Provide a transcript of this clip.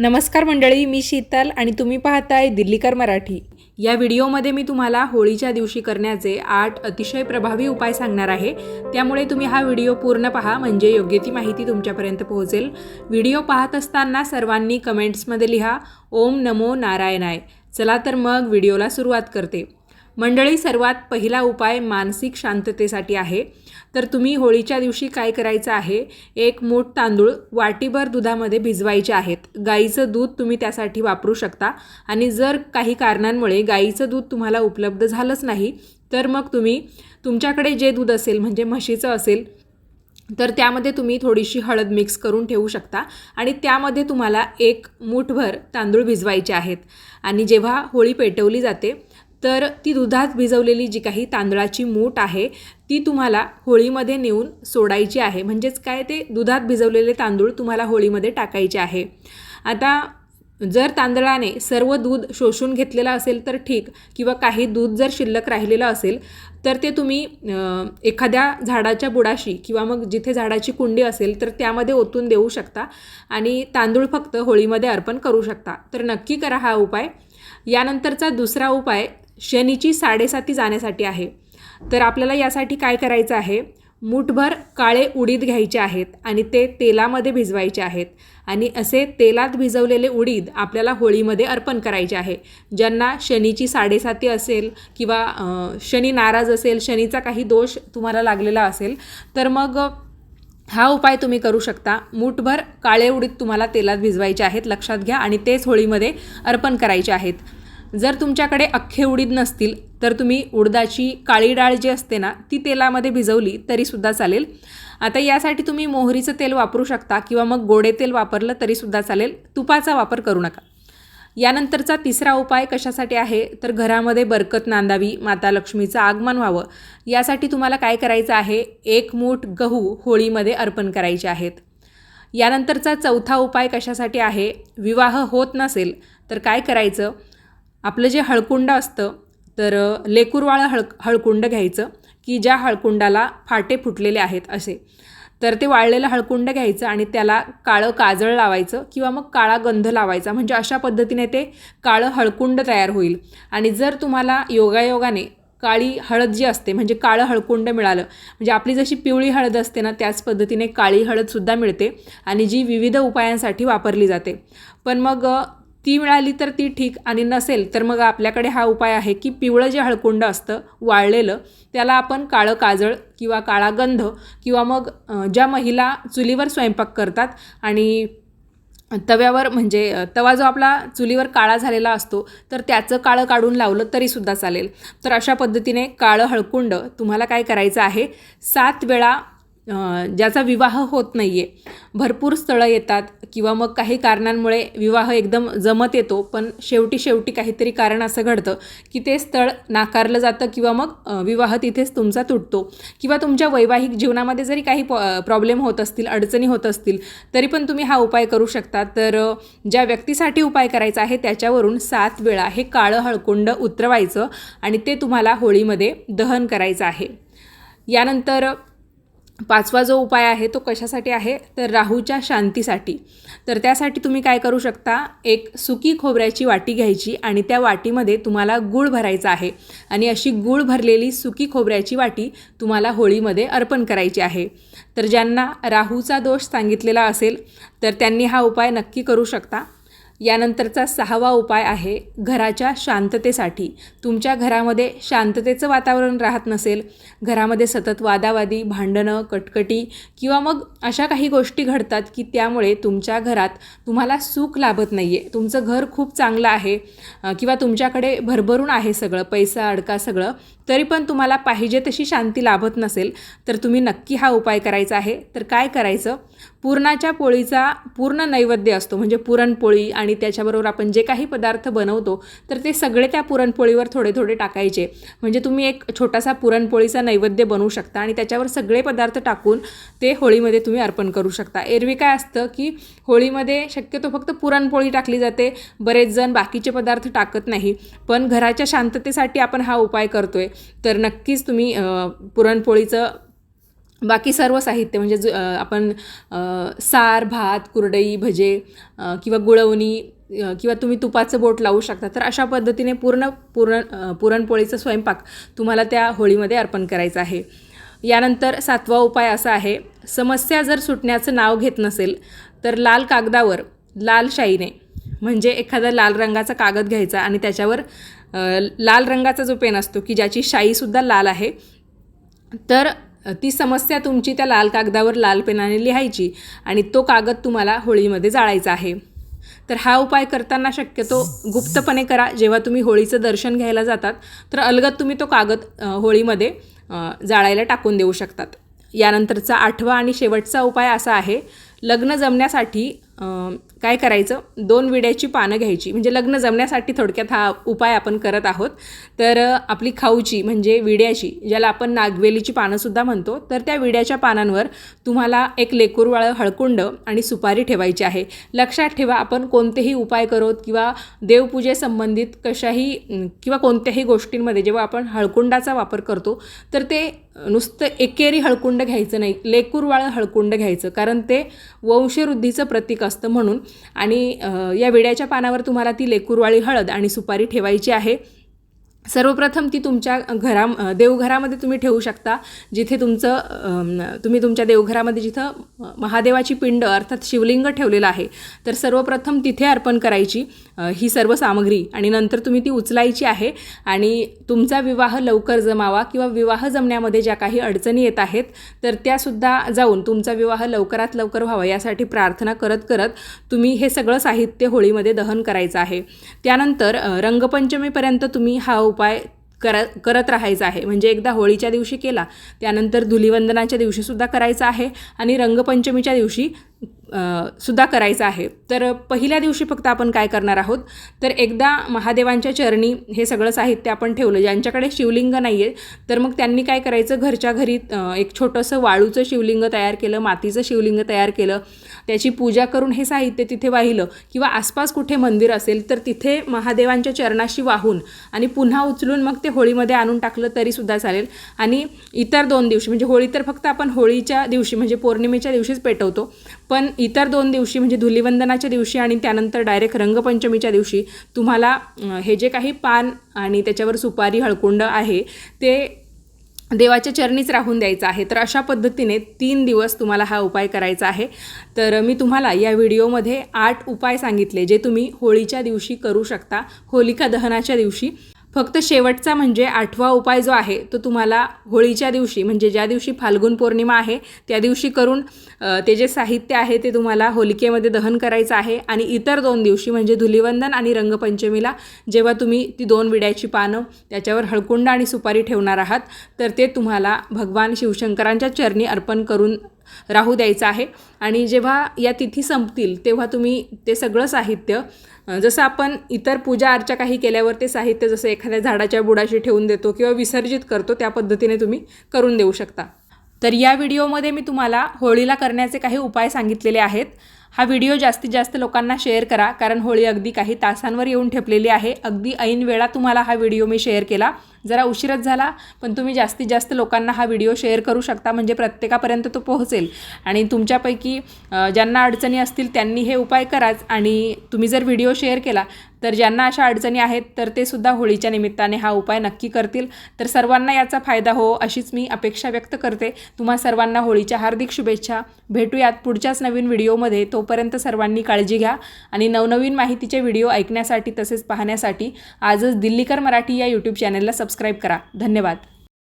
नमस्कार मंडळी मी शीतल आणि तुम्ही पाहताय दिल्लीकर मराठी. या व्हिडिओमध्ये मी तुम्हाला होळीच्या दिवशी करण्याचे आठ अतिशय प्रभावी उपाय सांगणार आहे. त्यामुळे तुम्ही हा व्हिडिओ पूर्ण पहा म्हणजे योग्य ती माहिती तुमच्यापर्यंत पोहोचेल. व्हिडिओ पाहत असताना सर्वांनी कमेंट्समध्ये लिहा ओम नमो नारायणाय. चला तर मग व्हिडिओला सुरुवात करते. मंडळी सर्वात पहिला उपाय मानसिक शांततेसाठी आहे. तर तुम्ही होळीच्या दिवशी काय करायचं आहे? एक मूठ तांदूळ वाटीभर दुधामध्ये भिजवायचे आहेत. गाईचं दूध तुम्ही त्यासाठी वापरू शकता. आणि जर काही कारणांमुळे गाईचं दूध तुम्हाला उपलब्ध झालंच नाही तर मग तुम्ही तुमच्याकडे जे दूध असेल म्हणजे म्हशीचं असेल तर त्यामध्ये तुम्ही थोडीशी हळद मिक्स करून ठेवू शकता. आणि त्यामध्ये तुम्हाला एक मूठभर तांदूळ भिजवायचे आहेत. आणि जेव्हा होळी पेटवली जाते तर ती दुधात भिजवलेली जी काही तांदळाची मूठ आहे ती तुम्हाला होळीमध्ये नेऊन सोडायची आहे. म्हणजेच काय? ते दुधात भिजवलेले तांदूळ तुम्हाला होळीमध्ये टाकायचे आहे. आता जर तांदळाने सर्व दूध शोषून घेतलेलं असेल तर ठीक किंवा काही दूध जर शिल्लक राहिलेलं असेल तर ते तुम्ही एखाद्या झाडाच्या बुडाशी किंवा मग जिथे झाडाची कुंडी असेल तर त्यामध्ये ओतून देऊ शकता आणि तांदूळ फक्त होळीमध्ये अर्पण करू शकता. तर नक्की करा हा उपाय. यानंतरचा दुसरा उपाय शनीची साडेसाती जाण्यासाठी आहे. तर आपल्याला यासाठी काय करायचं आहे? मूठभर काळे उडीद घ्यायचे आहेत आणि ते तेलामध्ये भिजवायचे आहेत. आणि असे तेलात भिजवलेले उडीद आपल्याला होळीमध्ये अर्पण करायचे आहे. ज्यांना शनीची साडेसाती असेल किंवा शनी नाराज असेल शनीचा काही दोष तुम्हाला लागलेला असेल तर मग हा उपाय तुम्ही करू शकता. मूठभर काळे उडीद तुम्हाला तेलात भिजवायचे आहेत लक्षात घ्या आणि तेच होळीमध्ये अर्पण करायचे आहेत. जर तुमच्याकडे अख्खे उडीद नसतील तर तुम्ही उडदाची काळी डाळ जी असते ना ती तेलामध्ये भिजवली तरीसुद्धा चालेल. आता यासाठी तुम्ही मोहरीचं तेल वापरू शकता किंवा मग गोडे तेल वापरलं तरीसुद्धा चालेल. तुपाचा वापर करू नका. यानंतरचा तिसरा उपाय कशासाठी आहे? तर घरामध्ये बरकत नांदावी माता लक्ष्मीचं आगमन व्हावं. यासाठी तुम्हाला काय करायचं आहे? एक मूठ गहू होळीमध्ये अर्पण करायचे आहेत. यानंतरचा चौथा उपाय कशासाठी आहे? विवाह होत नसेल तर काय करायचं? आपलं जे हळकुंड असतं तर लेकूरवाळं हळ हळकुंड घ्यायचं की ज्या हळकुंडाला फाटे फुटलेले आहेत असे. तर ते वाळलेलं हळकुंड घ्यायचं आणि त्याला काळं काजळ लावायचं किंवा मग काळा गंध लावायचा. म्हणजे अशा पद्धतीने ते काळं हळकुंड तयार होईल. आणि जर तुम्हाला योगायोगाने काळी हळद जी असते म्हणजे काळं हळकुंड मिळालं म्हणजे आपली जशी पिवळी हळद असते ना त्याच पद्धतीने काळी हळदसुद्धा मिळते आणि जी विविध उपायांसाठी वापरली जाते. पण मग ती मिळाली तर ती ठीक आणि नसेल तर मग आपल्याकडे हा उपाय आहे की पिवळं जे हळकुंड असतं वाळलेलं त्याला आपण काळं काजळ किंवा काळा गंध किंवा मग ज्या महिला चुलीवर स्वयंपाक करतात आणि तव्यावर म्हणजे तवा जो आपला चुलीवर काळा झालेला असतो तर त्याचं काळं काढून लावलं तरीसुद्धा चालेल. तर अशा पद्धतीने काळं हळकुंड तुम्हाला काय करायचं आहे? सात वेळा ज्याचा विवाह होत नाही आहे भरपूर स्थळं येतात किंवा मग काही कारणांमुळे विवाह एकदम जमत येतो पण शेवटी शेवटी काहीतरी कारण असं घडतं की ते स्थळ नाकारलं जातं किंवा मग विवाह तिथेच तुमचा तुटतो. किंवा तुमच्या वैवाहिक जीवनामध्ये जरी काही प्रॉब्लेम होत असतील अडचणी होत असतील तरी पण तुम्ही हा उपाय करू शकता. तर ज्या व्यक्तीसाठी उपाय करायचा आहे त्याच्यावरून सात वेळा हे काळं हळकुंड उतरवायचं आणि ते तुम्हाला होळीमध्ये दहन करायचं आहे. यानंतर पाचवा जो उपाय आहे तो कशासाठी आहे? तर राहूच्या शांतीसाठी. तर त्यासाठी तुम्ही काय करू शकता? एक सुकी खोबऱ्याची वाटी घ्यायची आणि त्या वाटीमध्ये तुम्हाला गूळ भरायचा आहे. आणि अशी गूळ भरलेली सुकी खोबऱ्याची वाटी तुम्हाला होळीमध्ये अर्पण करायची आहे. तर ज्यांना राहूचा दोष सांगितलेला असेल तर त्यांनी हा उपाय नक्की करू शकता. यानंतरचा सहावा उपाय आहे घराच्या शांततेसाठी. तुमच्या घरामध्ये शांततेचं वातावरण राहत नसेल घरामध्ये सतत वादावादी भांडणं कटकटी किंवा मग अशा काही गोष्टी घडतात की त्यामुळे तुमच्या घरात तुम्हाला सुख लाभत नाही आहे तुमचं घर खूप चांगलं आहे किंवा तुमच्याकडे भरभरून आहे सगळं पैसा अडका सगळं तरी पण तुम्हाला पाहिजे तशी शांती लाभत नसेल तर तुम्ही नक्की हा उपाय करायचा आहे. तर काय करायचं? पुरणाच्या पोळीचा पूर्ण नैवेद्य असतो म्हणजे पुरणपोळी आणि आणि त्याच्याबरोबर आपण जे काही पदार्थ बनवतो तर ते सगळे त्या पुरणपोळीवर थोडे थोडे टाकायचे. म्हणजे तुम्ही एक छोटासा पुरणपोळीचा नैवेद्य बनवू शकता आणि त्याच्यावर सगळे पदार्थ टाकून ते होळीमध्ये तुम्ही अर्पण करू शकता. एरवी काय असतं की होळीमध्ये शक्यतो फक्त पुरणपोळी टाकली जाते बरेच जण बाकीचे पदार्थ टाकत नाही. पण घराच्या शांततेसाठी आपण हा उपाय करतोय. तर नक्कीच तुम्ही पुरणपोळीचं बाकी सर्व साहित्य म्हणजे ज आपण सार भात कुरडई भजे किंवा गुळवणी किंवा तुम्ही तुपाचं बोट लावू शकता तर अशा पद्धतीने पूर्ण पुरण पुरणपोळीचा स्वयंपाक तुम्हाला त्या होळीमध्ये अर्पण करायचा आहे. यानंतर सातवा उपाय असा आहे समस्या जर सुटण्याचं नाव घेत नसेल तर लाल कागदावर लाल शाईने म्हणजे एखादा लाल रंगाचा कागद घ्यायचा आणि त्याच्यावर लाल रंगाचा जो पेन असतो की ज्याची शाईसुद्धा लाल आहे तर ती समस्या तुमची त्या लाल कागदावर लाल पेनाने लिहायची आणि तो कागद तुम्हाला होळीमध्ये जाळायचा आहे. तर हा उपाय करताना शक्यतो गुप्तपणे करा. जेव्हा तुम्ही होळीचं दर्शन घ्यायला जातात तर अलगद तुम्ही तो कागद होळीमध्ये जाळायला टाकून देऊ शकतात. यानंतरचा आठवा आणि शेवटचा उपाय असा आहे लग्न जमण्यासाठी काय करायचं? दोन विड्याची पानं घ्यायची. म्हणजे लग्न जमण्यासाठी थोडक्यात हा उपाय आपण करत आहोत. तर आपली खाऊची म्हणजे विड्याची ज्याला आपण नागवेलीची पानंसुद्धा म्हणतो तर त्या विड्याच्या पानांवर तुम्हाला एक लेकूरवाळं हळकुंड आणि सुपारी ठेवायची आहे. लक्षात ठेवा आपण कोणतेही उपाय करोत किंवा देवपूजेसंबंधित कशाही किंवा कोणत्याही गोष्टींमध्ये जेव्हा आपण हळकुंडाचा वापर करतो तर ते नुसतं एकेरी हळकुंड घ्यायचं नाही लेकूरवाळं हळकुंड घ्यायचं कारण ते वंशवृद्धीचं प्रतीक असतं म्हणून. आणि या विड्याच्या पानावर तुम्हाला ती लेकूरवाळी हळद आणि सुपारी ठेवायची आहे. सर्वप्रथम ती तुमच्या घरा देवघरामध्ये तुम्ही ठेवू शकता जिथे तुमचं तुम्ही तुमच्या देवघरामध्ये जिथं महादेवाची पिंड अर्थात शिवलिंग ठेवलेलं आहे तर सर्वप्रथम तिथे अर्पण करायची ही सर्व सामग्री. आणि नंतर तुम्ही ती उचलायची आहे आणि तुमचा विवाह लवकर जमावा किंवा विवाह जमण्यामध्ये ज्या काही अडचणी येत आहेत तर त्यासुद्धा जाऊन तुमचा विवाह लवकरात लवकर व्हावा यासाठी प्रार्थना करत करत तुम्ही हे सगळं साहित्य होळीमध्ये दहन करायचं आहे. त्यानंतर रंगपंचमीपर्यंत तुम्ही हा उपाय कर करत राहायचा आहे. म्हणजे एकदा होळीच्या दिवशी केला त्यानंतर धुलिवंदनाच्या दिवशीसुद्धा करायचा आहे आणि रंगपंचमीच्या दिवशी सुद्धा करायचं आहे. तर पहिल्या दिवशी फक्त आपण काय करणार आहोत? तर एकदा महादेवांच्या चरणी हे सगळं साहित्य आपण ठेवलं. ज्यांच्याकडे शिवलिंग नाही आहे तर मग त्यांनी काय करायचं? घरच्या घरी एक छोटंसं वाळूचं शिवलिंग तयार केलं मातीचं शिवलिंग तयार केलं. त्याची पूजा करून हे साहित्य तिथे वाहिलं. किंवा आसपास कुठे मंदिर असेल तर तिथे महादेवांच्या चरणाशी वाहून आणि पुन्हा उचलून मग ते होळीमध्ये आणून टाकलं तरीसुद्धा चालेल. आणि इतर दोन दिवशी म्हणजे होळी तर फक्त आपण होळीच्या दिवशी म्हणजे पौर्णिमेच्या दिवशीच पेटवतो. पण इतर दोन दिवशी म्हणजे धुलिवंदनाच्या दिवशी आणि त्यानंतर डायरेक्ट रंगपंचमीच्या दिवशी तुम्हाला हे जे काही पान आणि त्याच्यावर सुपारी हळकुंड आहे ते देवाच्या चरणीच राहून द्यायचं आहे. तर अशा पद्धतीने तीन दिवस तुम्हाला हा उपाय करायचा आहे. तर मी तुम्हाला या व्हिडिओमध्ये आठ उपाय सांगितले जे तुम्ही होळीच्या दिवशी करू शकता. होलिका दहनाच्या दिवशी फक्त शेवटचा म्हणजे आठवा उपाय जो आहे तो तुम्हाला होळीच्या दिवशी म्हणजे ज्या दिवशी फाल्गुन पौर्णिमा आहे त्या दिवशी करून ते जे साहित्य आहे ते तुम्हाला होलिकेमध्ये दहन करायचं आहे. आणि इतर दोन दिवशी म्हणजे धुलिवंदन आणि रंगपंचमीला जेव्हा तुम्ही ती दोन विड्याची पानं त्याच्यावर हळकुंड आणि सुपारी ठेवणार आहात तर ते तुम्हाला भगवान शिवशंकरांच्या चरणी अर्पण करून राहू द्यायचं आहे. आणि जेव्हा या तिथी संपतील तेव्हा तुम्ही ते सगळं साहित्य जसं आपण इतर पूजा अर्चा काही केल्यावर ते साहित्य जसं एखाद्या झाडाच्या बुडाशी ठेवून देतो किंवा विसर्जित करतो त्या पद्धतीने तुम्ही करून देऊ शकता. तर या व्हिडिओमध्ये मी तुम्हाला होळीला करण्याचे काही उपाय सांगितलेले आहेत. हा व्हिडिओ जास्तीत जास्त लोकांना शेअर करा कारण होळी अगदी काही तासांवर येऊन ठेपलेली आहे. अगदी ऐन वेळा तुम्हाला हा व्हिडिओ मी शेअर केला. जरा उशीरच झाला पण तुम्ही जास्तीत जास्त लोकांना हा व्हिडिओ शेअर करू शकता म्हणजे प्रत्येकापर्यंत तो पोहोचेल. आणि तुमच्यापैकी ज्यांना अडचणी असतील त्यांनी हे उपाय कराच. आणि तुम्ही जर व्हिडिओ शेअर केला तर ज्यांना अशा अडचणी आहेत तर ते सुद्धा होळीच्या निमित्ताने हा उपाय नक्की करतील. तर सर्वांना याचा फायदा हो अशीच मी अपेक्षा व्यक्त करते. तुम्हा सर्वांना होळीच्या हार्दिक शुभेच्छा. भेटूयात पुढच्याच नवीन व्हिडिओमध्ये. तो तोपर्यंत सर्वांनी काळजी घ्या आणि नवनवीन माहितीचे व्हिडिओ ऐकण्यासाठी तसेच पाहण्यासाठी आजच दिल्लीकर मराठी या यूट्यूब चॅनलला सबस्क्राईब करा. धन्यवाद.